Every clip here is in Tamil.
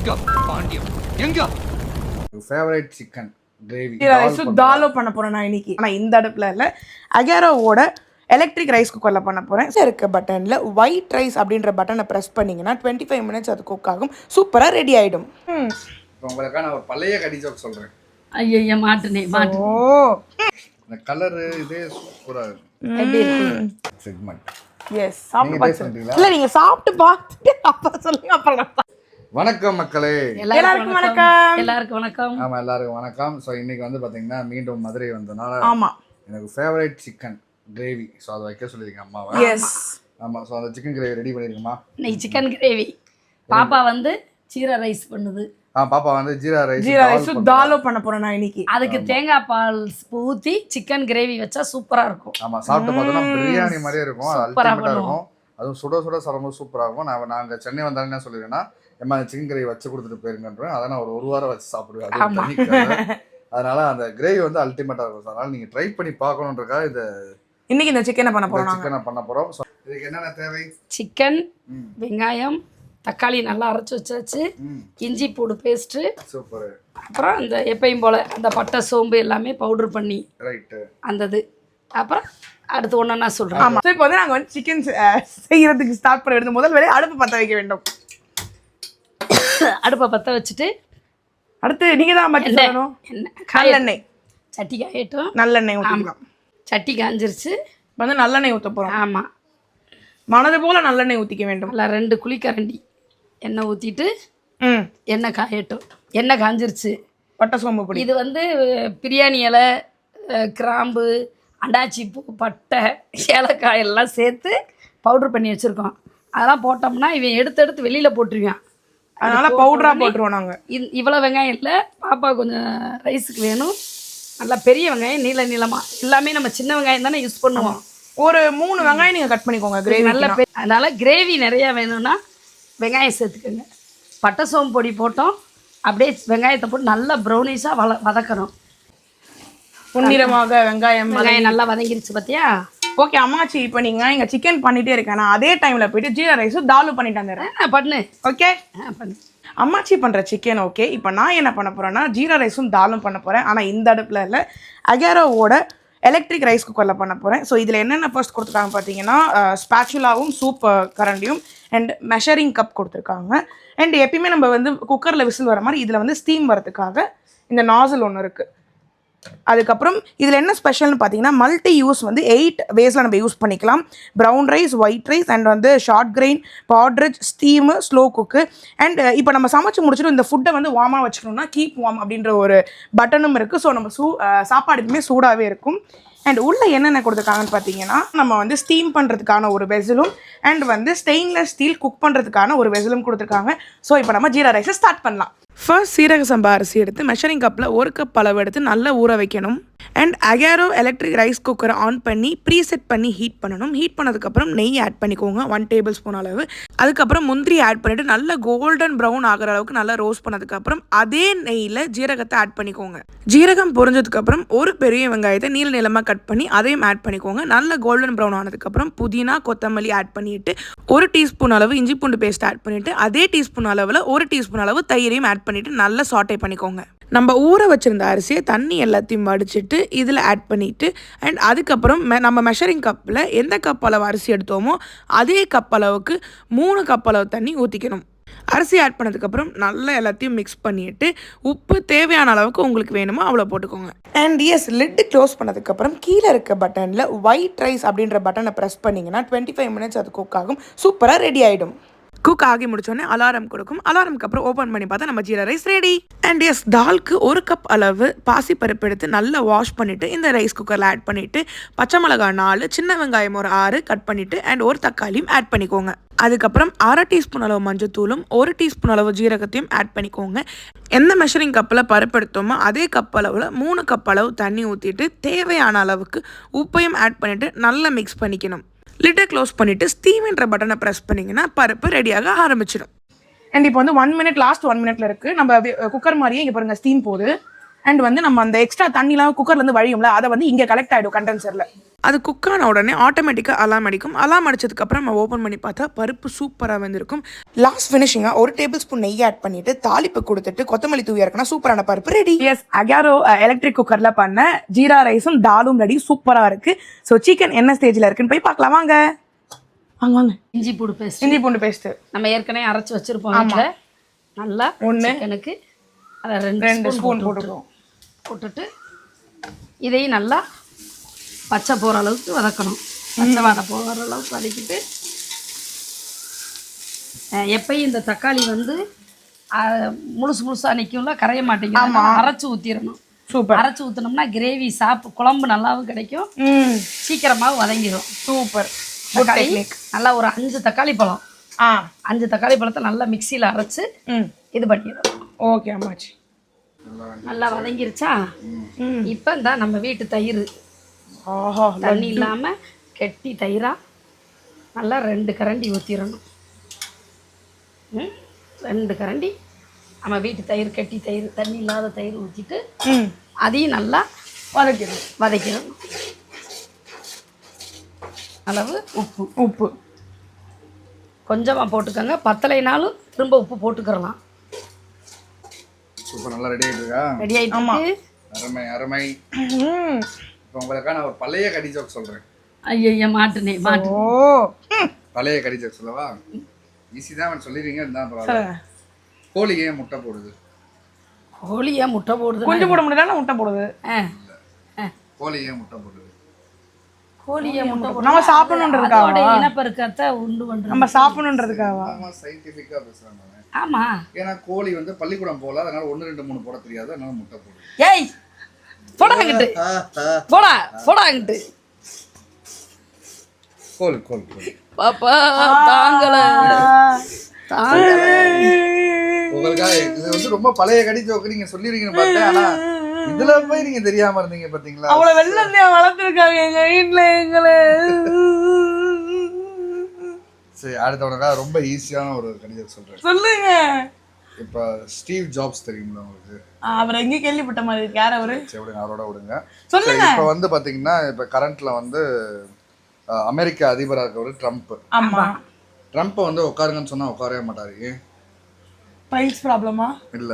எங்க பாண்டியம் எங்க? ஃபேவரட் சிக்கன் கிரேவி ரைஸ் தாலோ பண்ண போறேன் நான் இன்னைக்கு. இந்த அடுப்பில் இல்லை. அகேரோவோட எலக்ட்ரிக் ரைஸ் குக்கரில் பண்ண போகிறேன் இருக்க பட்டனில் ஒயிட் ரைஸ் அப்படின்ற பட்டனை ப்ரெஸ் பண்ணிங்கன்னா டுவெண்ட்டி ஃபைவ் மினிட்ஸ் அது குக் ஆகும். சூப்பராக ரெடி ஆகிடும் இப்போ உங்களுக்காக நான் ஒரு பழைய கடி ஜோக் சொல்றேன். ஐயோ மாட்டுனே மாட்டு. ஓ. இந்த கலரு இதே சூப்பரா இருக்கும் செக்மெண்ட் எஸ் சாப்பிட்டு? இல்லை நீங்கள் சாப்பிட்டு பார்த்துட்டு அப்புறம் சொல்லுங்க அப்புறம் வணக்கம் மக்களே. எல்லாருக்கும் வணக்கம். எல்லாருக்கும் வணக்கம். ஆமா எல்லாருக்கும் வணக்கம். ஸோ இன்னைக்கு வந்து பாத்தீங்கன்னா மீண்டும் மதுரை வந்தனால ஆமாம் எனக்கு ஃபேவரட் சிக்கன் கிரேவி ஸோ அதை வைக்க சொல்லியிருக்கேன் அம்மாவை. எஸ் ஆமா ஸோ அந்த சிக்கன் கிரேவி ரெடி பண்ணிருக்கோமா இன்னைக்கு சிக்கன் கிரேவி பாப்பா வந்து சீரா ரைஸ் பண்ணுது. ஆ பாப்பா வந்து ஜீரா ரைஸ் ஜீரா ரைஸ் தாலோ பண்ண போகிறேன் நான் இன்னைக்கு. அதுக்கு தேங்காய் பால் ஊற்றி சிக்கன் கிரேவி வச்சா சூப்பரா இருக்கும். ஆமா சாப்பிட்டு பார்த்தோம்னா பிரியாணி மாதிரியே இருக்கும். அது சூப்பரா அல்டிமேட்டா. இருக்கும். அதுவும் சுட சுட சாப்பிடும்போது சூப்பரா இருக்கும். நான் நாங்க சென்னை வந்தாலும் என்ன சொல்லிடுறேன்னா எம்மா சிக்கன் கிரேவி வச்சு கொடுத்துட்டு போயிருங்கன்றேன். அதை நான் ஒரு ஒரு வாரம் வச்சு சாப்பிடுவேன். அதனால அந்த கிரேவி வந்து அல்டிமேட்டா இருக்கும். அதனால நீங்க ட்ரை பண்ணி பார்க்கணுன்றக்காக இந்த இன்னைக்கு இந்த சிக்கனை பண்ண போகிறோம் நாங்கள் சிக்கனை பண்ண போறோம். இதுக்கு என்னென்ன தேவை? சிக்கன். வெங்காயம் தக்காளி நல்லா அரைச்சி வச்சாச்சு. இஞ்சி பூடு பேஸ்ட்டு சூப்பர் அப்புறம் இந்த எப்பயும் போல் அந்த பட்டை சோம்பு எல்லாமே பவுடர் பண்ணி ரைட்டு அந்த இது அப்புறம் அடுத்து ஒன்றா சொல்கிறேன் ஆமாம் ஸோ இப்போ வந்து நாங்கள் வந்து சிக்கன் செய்யறதுக்கு ஸ்டார்ட் பண்ண வேண்டும் முதல் வேலை அடுப்பு பற்ற வைக்க வேண்டும். அடுப்பை பற்ற வச்சுட்டு அடுத்து நீங்கள் தான் பற்றி சொல்லணும். நல்லெண்ணெய். சட்டி காயட்டும். நல்லெண்ணெய் ஊற்றிக்கலாம் சட்டி காஞ்சிருச்சு. இப்போ வந்து நல்லெண்ணெய் ஊற்ற போகிறோம் ஆமாம் மனது போல நல்லெண்ணெய் ஊற்றிக்க வேண்டும். நல்லா ரெண்டு குழிக்கரண்டி எண்ணெய் ஊற்றிட்டு ம். எண்ணெய் காயட்டும். எண்ணெய் காஞ்சிருச்சு. பட்டை சோம்பு பொடி. இது வந்து பிரியாணி இலை கிராம்பு அண்டாச்சி பூ பட்டை ஏலக்காய் எல்லாம் சேர்த்து பவுட்ரு பண்ணி வச்சுருக்கோம். அதெல்லாம் போட்டோம்னா இவன் எடுத்து எடுத்து வெளியில் போட்டுருவான். அதனால பவுடரா போட்டுருவோம் நாங்கள் இந் இவ்வளோ வெங்காயம் இல்லை. பாப்பா கொஞ்சம் ரைஸுக்கு வேணும். நல்லா பெரிய வெங்காயம் நீள நீளமாக எல்லாமே நம்ம சின்ன வெங்காயம் தானே யூஸ் பண்ணுவோம். ஒரு மூணு வெங்காயம் நீங்கள் கட் பண்ணிக்கோங்க கிரேவி நல்ல அதனால் கிரேவி நிறையா வேணும்னா வெங்காயம் சேர்த்துக்கோங்க. பட்டை சோம்பு பொடி போட்டோம். அப்படியே வெங்காயத்தை போட்டு நல்லா ப்ரௌனிஷாக வள வதக்கணும். பொன்னிறமாக வெங்காயம் வெங்காயம் நல்லா வதங்கிருச்சு பார்த்தியா ஓகே அம்மாச்சி இப்போ நீங்கள் இங்கே சிக்கன் பண்ணிட்டே இருக்கேன். நான் அதே டைமில் போயிட்டு ஜீரா ரைஸும் தாலும் பண்ணிட்டு வந்துடுறேன். பண்ணு. ஓகே? பண்ணு. அம்மாச்சி பண்ணுற சிக்கன் ஓகே இப்போ நான் என்ன பண்ண போகிறேன்னா ஜீரா ரைஸும் தாலும் பண்ண போகிறேன் ஆனால் இந்த அடுப்பில் இல்லை. அகேரோவோட எலக்ட்ரிக் ரைஸ் குக்கரில் பண்ண போகிறேன் ஸோ இதில் என்னென்ன ஃபர்ஸ்ட் கொடுத்துருக்காங்க பார்த்தீங்கன்னா ஸ்பேச்சுலாவும் சூப் கரண்டியும் அண்ட் மெஷரிங் கப் கொடுத்துருக்காங்க. அண்ட் எப்பயுமே நம்ம வந்து குக்கரில் விசில் வர மாதிரி இதில் வந்து ஸ்டீம் வரதுக்காக இந்த நாசல் ஒன்று இருக்குது அதுக்கப்புறம் இதில் என்ன ஸ்பெஷல்னு பார்த்தீங்கன்னா மல்டி யூஸ் வந்து எயிட் வேஸில் நம்ம யூஸ் பண்ணிக்கலாம். Brown rice white rice and வந்து short grain porridge steam slow cook and இப்போ நம்ம சமைச்சு முடிச்சுட்டு இந்த ஃபுட்டை வந்து வார்மாக வச்சுக்கணும்னா கீப் வார்ம் அப்படின்ற ஒரு பட்டனும் இருக்குது ஸோ நம்ம சூ அஹ் சாப்பாடு எப்பவுமே சூடாகவே இருக்கும். அண்ட் உள்ளே என்னென்ன கொடுத்துருக்காங்கன்னு பார்த்தீங்கன்னா நம்ம வந்து ஸ்டீம் பண்ணுறதுக்கான ஒரு வெசலும் அண்ட் வந்து ஸ்டெயின்லெஸ் ஸ்டீல் குக் பண்ணுறதுக்கான ஒரு வெசலும் கொடுத்துருக்காங்க. ஸோ இப்போ நம்ம ஜீரா ரைஸை ஸ்டார்ட் பண்ணலாம். ஃபர்ஸ்ட் சீரக சம்பா அரிசி எடுத்து மெஷரிங் கப்பில் ஒரு கப் அளவு எடுத்து நல்லா ஊற வைக்கணும். அண்ட் அகேரோ எலக்ட்ரிக் ரைஸ் குக்கரை ஆன் பண்ணி ப்ரீசெட் பண்ணி ஹீட் பண்ணணும். ஹீட் பண்ணதுக்கப்புறம் நெய் ஆட் பண்ணிக்கோங்க. ஒன் டேபிள் ஸ்பூன் அளவு. அதுக்கப்புறம் முந்திரி ஆட் பண்ணிவிட்டு நல்லா கோல்டன் ப்ரௌன் ஆகிற அளவுக்கு நல்லா ரோஸ்ட் பண்ணதுக்கப்புறம் அதே நெய்யில் ஜீரகத்தை ஆட் பண்ணிக்கோங்க. ஜீரகம் பொரிஞ்சதுக்கப்புறம் ஒரு பெரிய வெங்காயத்தை நீல நிலமாக கட் பண்ணி அதையும் ஆட் பண்ணிக்கோங்க. நல்ல கோல்டன் ப்ரௌன் ஆனதுக்கப்புறம் புதினா கொத்தமல்லி ஆட் பண்ணிவிட்டு ஒரு டீஸ்பூன் அளவு இஞ்சி பூண்டு பேஸ்ட் ஆட் பண்ணிட்டு அதே டீஸ்பூன் அளவில் ஒரு டீஸ்பூன் அளவு தயிரையும் ஆட் ஆட் பண்ணிட்டு நல்லா சாட்டை பண்ணிக்கோங்க. நம்ம ஊற வச்சிருந்த அரிசியை தண்ணி எல்லாத்தையும் வடிச்சிட்டு இதில் ஆட் பண்ணிவிட்டு அண்ட் அதுக்கப்புறம் மெ- நம்ம மெஷரிங் கப்பில் எந்த கப் அளவு அரிசி எடுத்தோமோ அதே கப் அளவுக்கு மூணு கப் அளவு தண்ணி ஊற்றிக்கணும் அரிசி ஆட் பண்ணதுக்கப்புறம் நல்லா எல்லாத்தையும் மிக்ஸ் பண்ணிட்டு உப்பு தேவையான அளவுக்கு உங்களுக்கு வேணுமோ அவ்வளோ போட்டுக்கோங்க. அண்ட் எஸ் லிட்டு க்ளோஸ் பண்ணதுக்கப்புறம் கீழே இருக்க பட்டனில் ஒயிட் ரைஸ் அப்படின்ற பட்டனை ப்ரெஸ் பண்ணிங்கன்னா டுவெண்ட்டி ஃபைவ் மினிட்ஸ் அது குக் ஆகும். சூப்பராக ரெடி ஆகிடும் குக் ஆகி முடிச்சோடனே அலாரம் கொடுக்கும். அலாரம்க்கு அப்புறம் ஓப்பன் பண்ணி பார்த்தா நம்ம ஜீரா ரைஸ் ரெடி அண்ட் எஸ் தால்க்கு ஒரு கப் அளவு பாசி பருப்பு எடுத்து நல்லா வாஷ் பண்ணிவிட்டு இந்த ரைஸ் குக்கரில் ஆட் பண்ணிவிட்டு பச்சை மிளகாய் நாலு சின்ன வெங்காயம் ஒரு ஆறு கட் பண்ணிவிட்டு அண்ட் ஒரு தக்காளியும் ஆட் பண்ணிக்கோங்க. அதுக்கப்புறம் அரை டீஸ்பூன் அளவு மஞ்சத்தூளும் ஒரு டீஸ்பூன் அளவு ஜீரகத்தையும் ஆட் பண்ணிக்கோங்க. எந்த மெஷரிங் கப்பில் பருப்பு எடுத்தோமோ அதே கப் அளவில் மூணு கப் அளவு தண்ணி ஊற்றிட்டு தேவையான அளவுக்கு உப்பையும் ஆட் பண்ணிவிட்டு நல்லா மிக்ஸ் பண்ணிக்கணும். லிட்டை க்ளோஸ் பண்ணிவிட்டு ஸ்டீம்ன்ற பட்டனை ப்ரெஸ் பண்ணிங்கன்னா பருப்பு ரெடியாக ஆரம்பிச்சிடும். அண்ட் இப்போ வந்து ஒன் மினிட் லாஸ்ட் ஒன் மினிட்ல இருக்குது நம்ம குக்கர் மாதிரியே இங்கே பாருங்கள் ஸ்டீம் போகுது. அண்ட் வந்து நம்ம அந்த எக்ஸ்ட்ரா தண்ணிலாம் குக்கர்ல இருந்து வழியும்ல அதை வந்து இங்க கலெக்ட் ஆயிடும் கண்டென்சர்ல அது குக் ஆன உடனே ஆட்டோமேட்டிக்காக அலாம் அடிக்கும். அலாம் அடிச்சதுக்கு அப்புறம் நம்ம ஓப்பன் பண்ணி பார்த்தா பருப்பு சூப்பராக வந்திருக்கும். லாஸ்ட் ஃபினிஷிங்காக ஒரு டேபிள் ஸ்பூன் நெய் ஆட் பண்ணிட்டு தாளிப்பு கொடுத்துட்டு கொத்தமல்லி தூவி இறக்கினா சூப்பரான பருப்பு ரெடி எஸ் அகாரோ எலக்ட்ரிக் குக்கரில் பண்ண ஜீரா ரைஸும் தாலும் ரெடி சூப்பராக இருக்கு. ஸோ சிக்கன் என்ன ஸ்டேஜில் இருக்குன்னு போய் பார்க்கலாம். வாங்க. வாங்க வாங்க. இஞ்சி பூடு பேஸ்ட் இஞ்சி பூண்டு பேஸ்ட்டு நம்ம ஏற்கனவே அரைச்சி வச்சிருப்போம் நல்லா ஒண்ணு. எனக்கு அதை ரெண்டு ரெண்டு ஸ்பூன் ஸ்பூன் போட்டு போட்டுருக்கோம் போட்டுட்டு இதையும் நல்லா பச்சை போகிற அளவுக்கு வதக்கணும். பச்சை வாடை போகிற அளவுக்கு வதக்கிட்டு எப்பயும் இந்த தக்காளி வந்து முழுசு முழுசாக நிற்கும்ல கரைய மாட்டேங்குது. அரைச்சி ஊற்றிடணும் சூப்பர். அரைச்சி ஊற்றினோம்னா கிரேவி சாப்பு குழம்பு நல்லாவும் கிடைக்கும். ம். சீக்கிரமாக வதங்கிடும் சூப்பர். தக்காளி நல்லா ஒரு அஞ்சு தக்காளி பழம். ஆ. அஞ்சு தக்காளி பழத்தை நல்லா மிக்சியில் அரைச்சு இது பண்ணிடும் ஓகே அம்மாச்சி. நல்லா வதங்கிருச்சா? இப்போ இந்த நம்ம வீட்டு தயிர். ஆஹா தண்ணி இல்லாமல் கெட்டி தயிரா? நல்லா ரெண்டு கரண்டி ஊற்றிடணும் ம்? ரெண்டு கரண்டி. நம்ம வீட்டு தயிர் கெட்டி தயிர் தண்ணி இல்லாத தயிர் ஊற்றிட்டு அதையும் நல்லா வதக்கிடும் வதக்கிடணும். அளவு உப்பு. உப்பு. கொஞ்சமாக போட்டுக்கோங்க. பத்தலைனாலும் திரும்ப உப்பு போட்டுக்கிறலாம். சூப்பர் நல்லா ரெடி ஆகிட்டு இருக்கா ரெடி ஆகிட்டு அருமை அருமை. ம் இப்போ உங்களுக்காக நான் ஒரு பழைய கடி ஜோக் சொல்கிறேன் ஐயய்ய மாட்டுனே மாட்டு. ஓ. பழைய கடி ஜோக் சொல்லவா? ஈஸி தான் அவன் சொல்லிடுவீங்க இருந்தால் பரவாயில்ல. கோழி ஏன் முட்டை போடுது. கோழியா முட்டை போடுது? குஞ்சு போட முடியல முட்டை போடுது. கோழி ஏன் முட்டை போடுது. கோழியை முட்டை போடுது. நம்ம சாப்பிடணுன்றதுக்காக இனப்பெருக்கத்தை உண்டு பண்ணுறோம் நம்ம சாப்பிடணுன்றதுக்காக சயின்டிஃபிக்காக பேசுகிறாங்க ஆமா. ஏன்னா கோழி வந்து பள்ளிக்கூடம் போகல அதனால ஒன்று ரெண்டு மூணு போட தெரியாது. அதனால முட்டை போடுது ஏய் போடாங்கிட்டு போடா போடாங்கிட்டு கோல் கோல் கோல் பாப்பா தாங்கல. தாங்கல. உங்களுக்காக இது வந்து ரொம்ப பழைய கடி ஜோக்கு நீங்க சொல்லிருக்கீங்கன்னு பார்த்தேன். ஆனா இதுல போய் நீங்க தெரியாம இருந்தீங்க பாத்தீங்களா? அவ்வளவு வெள்ளம் வளர்த்துருக்காங்க எங்க வீட்டுல எங்களை. சரி அடுத்தவனுக்காக ரொம்ப ஈஸியான ஒரு கடிதம் சொல்றேன். சொல்லுங்க. இப்ப ஸ்டீவ் ஜாப்ஸ் தெரியுங்களா உங்களுக்கு? அவர் எங்க கேள்விப்பட்ட மாதிரி இருக்கு. யார் அவரு? சரி விடுங்க அவரோட விடுங்க. சொல்லுங்க. இப்ப வந்து பாத்தீங்கன்னா இப்ப கரண்ட்ல வந்து அமெரிக்க அதிபராக இருக்கவர் ட்ரம்ப் ஆமா. ட்ரம்ப்பை வந்து உட்காருங்கன்னு சொன்னா உட்காரவே மாட்டாரு. ஏன்? பைல்ஸ் ப்ராப்ளமா இல்ல.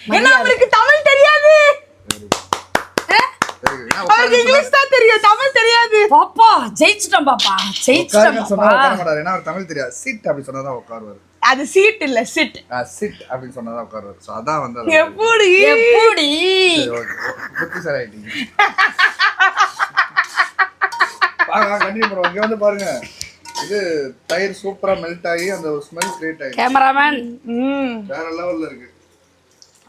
என்ன அவருக்கு தமிழ் தெரியாது சரி, ஏன்னா அவருக்கு இங்கிலீஷ் தான் தெரியும் தமிழ் தெரியாது பாப்பா ஜெயிச்சிட்டோம் பாப்பா ஜெயிச்சிட்டோம் சொன்னா உட்கார மாட்டாரு. ஏன்னா அவர் தமிழ் தெரியாது. சிட் அப்படி சொன்னாதான் உட்காருவாரு. அது சீட் இல்ல சிட் சிட் அப்படின்னு சொன்னாதான் உட்காருவாரு. ஸோ அதான் வந்து எப்படி? எப்படி. புத்திசாலி ஆயிட்டீங்க கண்டினியூ பண்ணுவோம். இங்க வந்து பாருங்க. இது தயிர் சூப்பரா மெல்ட் ஆகி அந்த ஒரு ஸ்மெல் கிரியேட் ஆகி கேமராமேன் ம் வேற லெவல்ல இருக்கு.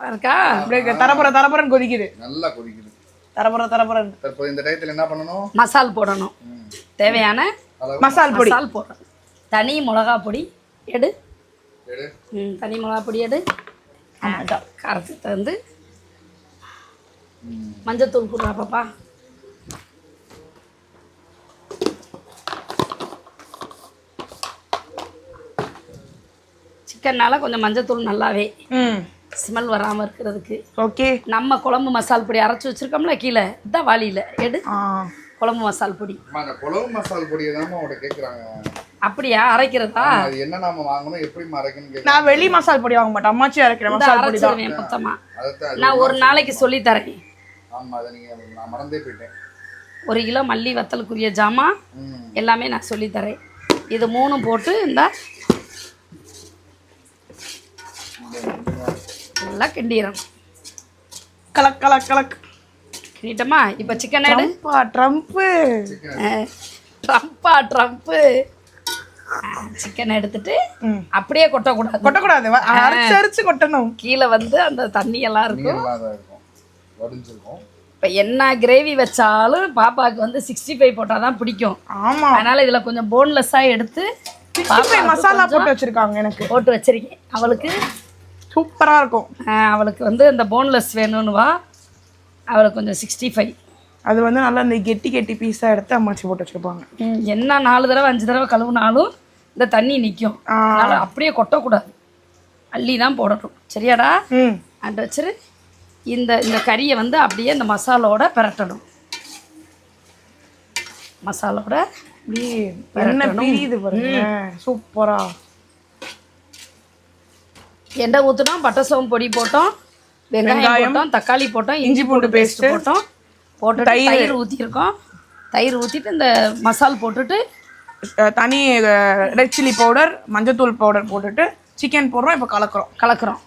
இருக்கா? அப்படியே தரப்புற தரப்புறன்னு கொதிக்குது. நல்லா கொதிக்குது. தரப்புற தரப்புறன்னு தற்போது இந்த டயத்துல என்ன பண்ணணும்? மசால் போடணும். தேவையான மசால் பொடி. மசால் போடணும் தனி மிளகா பொடி எடு. எடு. ம், தனி மிளகா பொடி எடு. காரத்துக்கு தகுந்து. மஞ்சத்தூள் போடுறா பாப்பா. சிக்கன்னால கொஞ்சம் மஞ்சத்தூள் நல்லாவே ம். ஸ்மெல் வராமல் இருக்கிறதுக்கு. ஓகே. நம்ம குழம்பு மசால் பொடி அரைச்சி வச்சிருக்கோம்ல கீழே இதான் வாளியில் எடு. குழம்பு மசால் பொடி. அம்மா, அந்த குழம்பு மசால் பொடியை தான் உங்கள்கிட்ட கேட்குறாங்க அப்படியா? அரைக்கிறதா? அது என்ன நாம வாங்கணும் எப்படி கேட்க நான் வெளி மசால் பொடி வாங்க மாட்டேன். அம்மாச்சி அரைக்கிற மசால் பொடி தான். அதைத்தான் நான் ஒரு நாளைக்கு சொல்லி தரேன். ஆமா அதை நீங்க நான் மறந்தே போயிட்டேன். ஒரு கிலோ மல்லி வத்தலுக்குரிய ஜாமான் எல்லாமே நான் சொல்லி தரேன். இது மூணும் போட்டு இந்த நல்லா கிண்டிடணும். கலக் கலக் கலக். கிண்டிட்டோமா? இப்போ சிக்கன் ட்ரம்ப்பா ட்ரம்ப்பு ட்ரம்ப்பா ட்ரம்ப்பு சிக்கன் எடுத்துட்டு. அப்படியே கொட்டக்கூடாது. கொட்டக்கூடாது. அரைச்சு அரைச்சு கொட்டணும். கீழே வந்து அந்த தண்ணி எல்லாம் இருக்கும். நீங்களாம் தான் இருக்கும். வடிஞ்சிருக்கும். இப்போ என்ன கிரேவி வச்சாலும் பாப்பாவுக்கு வந்து சிக்ஸ்டி ஃபைவ் போட்டால் தான் பிடிக்கும். ஆமா. அதனால இதில் கொஞ்சம் போன்லெஸ்ஸாக எடுத்து மசாலா போட்டு வச்சிருக்காங்க எனக்கு. போட்டு வச்சிருக்கேன். அவளுக்கு சூப்பரா இருக்கும். அவளுக்கு வந்து இந்த போன்லெஸ் வேணும்னு வா. அவளுக்கு கொஞ்சம் சிக்ஸ்டி ஃபைவ் அது வந்து நல்லா இந்த கெட்டி கெட்டி பீஸா எடுத்து அம்மாச்சி போட்டு வச்சிருப்பாங்க. என்ன நாலு தடவை அஞ்சு தடவை கழுவுனாலும் இந்த தண்ணி நிற்கும். அதனால் அப்படியே கொட்டக்கூடாது. அள்ளி தான் போடணும். சரியாடா? அண்டு வச்சிரு. இந்த இந்த கறியை வந்து அப்படியே இந்த மசாலோட பிரட்டணும். மசாலோட அப்படியே என்ன பிரியுது பாருங்க. சூப்பரா. எண்ணெய் ஊற்றினோம் பட்டை சோம்பு பொடி போட்டோம் வெங்காயம் போட்டோம் தக்காளி போட்டோம் இஞ்சி பூண்டு பேஸ்ட் போட்டோம். போட்டு தயிர். ஊற்றிருக்கோம் தயிர் ஊற்றிட்டு இந்த மசால் போட்டுட்டு தனி ரெட் சில்லி பவுடர் மஞ்சத்தூள் பவுடர் போட்டுட்டு சிக்கன் போடுறோம் இப்போ கலக்குறோம். கலக்குறோம்.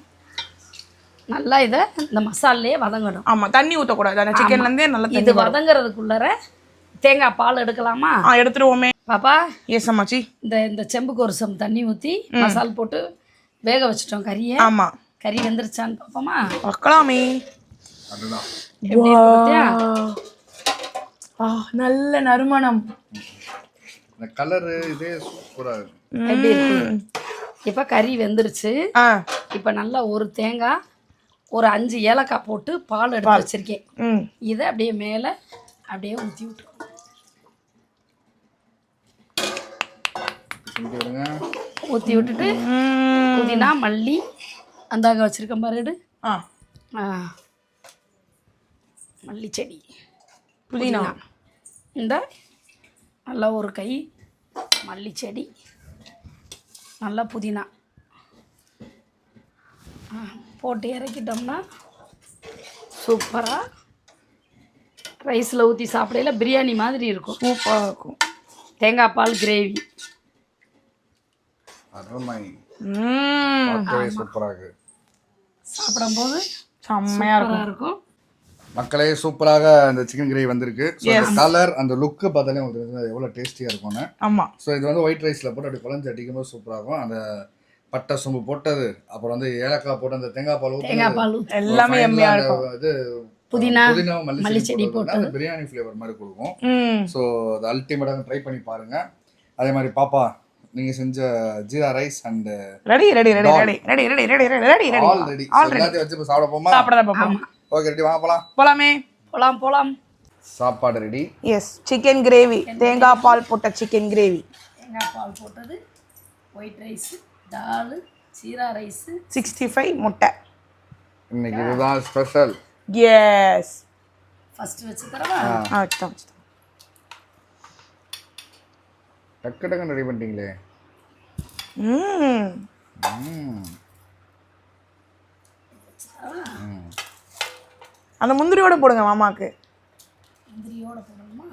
நல்லா இதை இந்த மசாலையே வதங்கணும். ஆமா தண்ணி ஊற்றக்கூடாது அந்த சிக்கன்ல இருந்தே நல்லா இது வதங்குறதுக்குள்ளர தேங்காய் பால் எடுக்கலாமா? ஆ எடுத்துருவோமே. பாப்பா அம்மாச்சி. இந்த இந்த செம்புக்கு ஒரு சம் தண்ணி ஊற்றி மசால் போட்டு வேக வச்சிட்டோம் கறியை. ஆமா. கறி வெந்துருச்சான்னு பார்ப்போமா பார்க்கலாமே. நல்ல நறுமணம். இந்த கலரு இதே சூப்பராக இருக்கு. இப்போ கறி வெந்துருச்சு. இப்போ நல்லா ஒரு தேங்காய் ஒரு அஞ்சு ஏலக்காய் போட்டு பால் எடுத்து வச்சிருக்கேன். இதை அப்படியே மேலே அப்படியே ஊற்றி விட்டுருவோம். ஊற்றி விட்டுட்டு. புதினா மல்லி அந்தாங்க வச்சுருக்கேன் பாரு எடு. ஆ. ஆ. மல்லி செடி. புதினா. இந்த நல்லா ஒரு கை மல்லி செடி. நல்லா புதினா. போட்டு இறக்கிட்டோம்னா சூப்பராக ரைஸில் ஊற்றி சாப்பிடையில பிரியாணி மாதிரி இருக்கும். சூப்பரா இருக்கும். தேங்காய் பால் கிரேவி. அருமை சூப்பராக இருக்கு. சாப்பிடும்போது செம்மையா இருக்கும். மக்களே சூப்பராக அந்த சிக்கன் கிரேவி வந்திருக்கு. ஸோ அந்த கலர் அந்த லுக்கு பார்த்தாலே உங்களுக்கு அது எவ்வளோ டேஸ்டியாக இருக்கும்னு. ஆமா. ஸோ இது வந்து ஒயிட் ரைஸில் போட்டு அப்படி குழஞ்சி அடிக்கும்போது சூப்பராக இருக்கும். அந்த பட்டை சோம்பு போட்டது அப்புறம் வந்து ஏலக்காய் போட்டு அந்த தேங்காய் பால் தேங்காய் பால் எல்லாமே இது புதினா, புதினா மல்லி செடி போட்டு அந்த பிரியாணி ஃப்ளேவர் மாதிரி கொடுக்கும். ம். ஸோ அது அல்டிமேட்டாக ட்ரை பண்ணி பாருங்க. அதே மாதிரி பாப்பா நீங்க செஞ்ச jeera rice and ready ready ready ready ready ready ready ready ready ready all ready எல்லாத்தையும் வச்சு இப்போ சாப்பிட போமா? சாப்பிடறத பார்ப்போம் ஓகே ரெடி வாங்க போலாம். போலாமே. போகலாம் போகலாம் சாப்பாடு ரெடி எஸ் சிக்கன் கிரேவி தேங்காய் பால் போட்ட சிக்கன் கிரேவி தேங்காய் பால் போட்டது ஒயிட் ரைஸு தால் சீரா ரைஸு சிக்ஸ்டி ஃபைவ் முட்டை. இன்னைக்கு இதுதான் ஸ்பெஷல் எஸ் ஃபஸ்ட்டு வச்சு தரவா? ஆ. டக்கு டக்குன்னு ரெடி பண்ணிட்டீங்களே. அந்த முந்திரியோட போடுங்க மாமாக்கு. முந்திரியோட போடணுமா?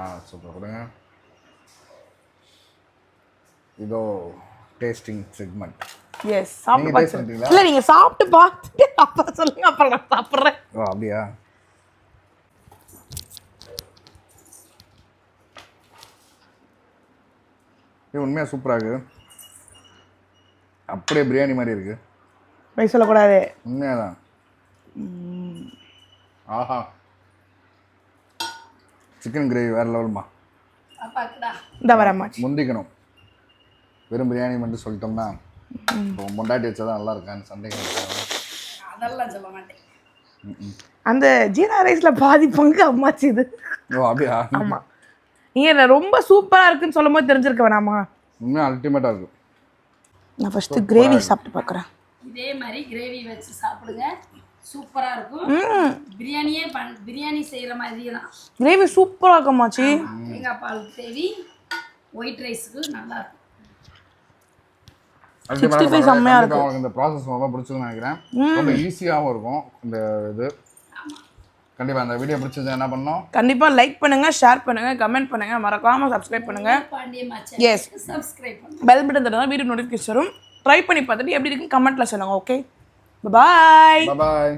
ஆ சூப்பர் கொடுங்க. இதோ டேஸ்டிங் செக்மெண்ட் எஸ் சாப்பிட்டு? இல்லை நீங்கள் சாப்பிட்டு பார்த்துட்டு அப்புறம் சொல்லுங்க அப்புறம் நான் சாப்பிட்றேன். ஓ அப்படியா? இது உண்மையாக சூப்பராக இருக்கு. அப்படியே பிரியாணி மாதிரி இருக்கு. போய் சொல்லக்கூடாது. உண்மையாக தான் ஆஹா. சிக்கன் கிரேவி வேறு லெவல்மா இந்த வரமாச்சு முந்திக்கணும். வெறும் பிரியாணி மட்டும் சொல்லிட்டோம்னா இப்போ பொண்டாட்டி வச்சா தான் நல்லா இருக்கான்னு சந்தேகம். அதெல்லாம் சொல்ல மாட்டேன். அந்த ஜீரா ரைஸில் பாதி பங்கு அம்மாச்சி இது. ஓ அப்படியா? ஆமாம் நீங்கள் ரொம்ப சூப்பராக இருக்குன்னு சொல்லும் போது தெரிஞ்சிருக்க வேணாமா? உண்மையாக அல்டிமேட்டாக இருக்கும் நான் ஃபஸ்ட்டு கிரேவி சாப்பிட்டு பார்க்குறேன் இதே மாதிரி கிரேவி வச்சு சாப்பிடுங்க. சூப்பராக இருக்கும். பிரியாணியே பண் பிரியாணி செய்கிற மாதிரியே தான் கிரேவி சூப்பராக இருக்குமாச்சி தேங்காய் பால் கிரேவி ஒயிட் ரைஸுக்கு நல்லா இருக்கும். Ultimate-ஆ five செம்மையா கண்டிப்பா உங்களுக்கு இந்த ப்ராசஸ் ரொம்ப பிடிச்சிருக்குன்னு நினைக்கிறேன். ரொம்ப ஈஸியாகவும் இருக்கும். இந்த இது. கண்டிப்பாக அந்த வீடியோ பிடிச்சது என்ன பண்ணோம் கண்டிப்பாக லைக் பண்ணுங்கள் ஷேர் பண்ணுங்கள் கமெண்ட் பண்ணுங்கள் மறக்காமல் சப்ஸ்கிரைப் பண்ணுங்கள் எஸ் சப்ஸ்கிரைப் பண்ணுங்க. பெல் பட்டன் தட்டா வீடியோ நோட்டிஃபிகேஷன் வரும். ட்ரை பண்ணி பார்த்துட்டு எப்படி இருக்குன்னு கமெண்ட்டில் சொல்லுங்கள் ஓகே பாய் பாய்